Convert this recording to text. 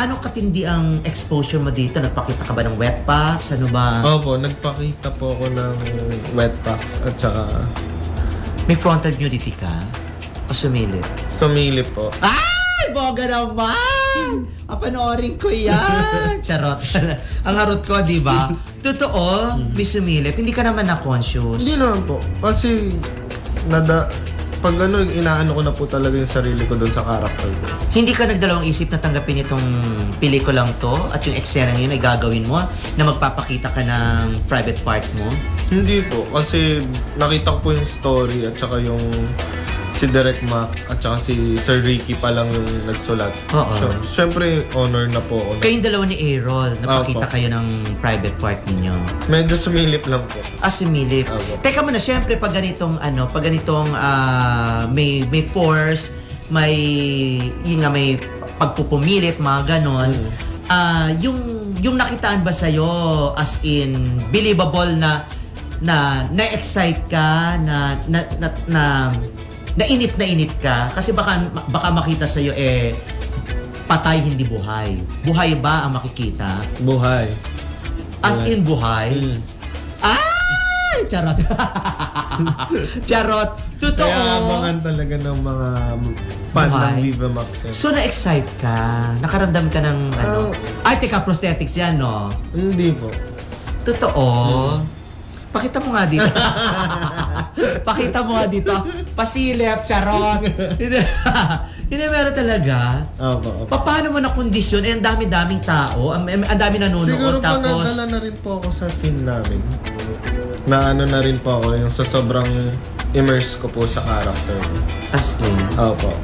gaano katindi ang exposure mo dito? Nagpakita ka ba ng wet packs? Ano ba? Opo, nagpakita po ako ng wet packs at saka May frontal nudity ka? O sumilip? sumilip po. Ay! Boga naman! Papanoorin ko yan! Charot. ang harot ko, di ba? Totoo, may sumilip. Hindi ka naman na-conscious. Hindi naman po. Kasi, nada, pag ano, inaano ko na po talaga yung sarili ko doon sa character ko. Hindi ka nagdalawang isip na tanggapin itong pelikulang to at yung eksena yun ay gagawin mo na magpapakita ka ng private part mo? Hindi po. Kasi nakita ko po yung story at saka yung si Direk Mac at saka si Sir Ricky pa lang yung nagsulat. Oo. So, syempre, honor na po ako. Kayong dalawa ni Errol, napakita Opo. kayo ng private part ninyo. Medyo sumilip lang po. Ah, si Milip. Opo. Teka muna, syempre pag ganitong ano, pag ganitong ah, may may force, may yun nga may pagpupumilit, mga ganon. Mm. Ah, yung yung nakitaan ba sa as in believable na na na-excite ka, na na na, na na init na init ka kasi baka baka makita sa eh patay hindi buhay. Buhay ba ang makikita? Buhay. As Buhay. in buhay? Mm. Ay! Charot. Charot. Totoo. Kaya abangan talaga ng mga fan ng Buhay. Viva Max. yan. So, na-excite ka? Nakaramdam ka ng ano? Ay, teka, prosthetics yan, no? Hindi po. Totoo. Pakita mo nga dito. Pakita mo nga dito. Pasilip, charot. Hindi, meron talaga. Opo, opo. Pa- Paano mo na kondisyon? Eh, ang dami-daming tao. Ang, ang dami nanonood. Siguro po tapos, nadala na rin po ako sa scene namin. Na ano na rin po ako, yung sa sobrang immerse ko po sa character. as in, Opo.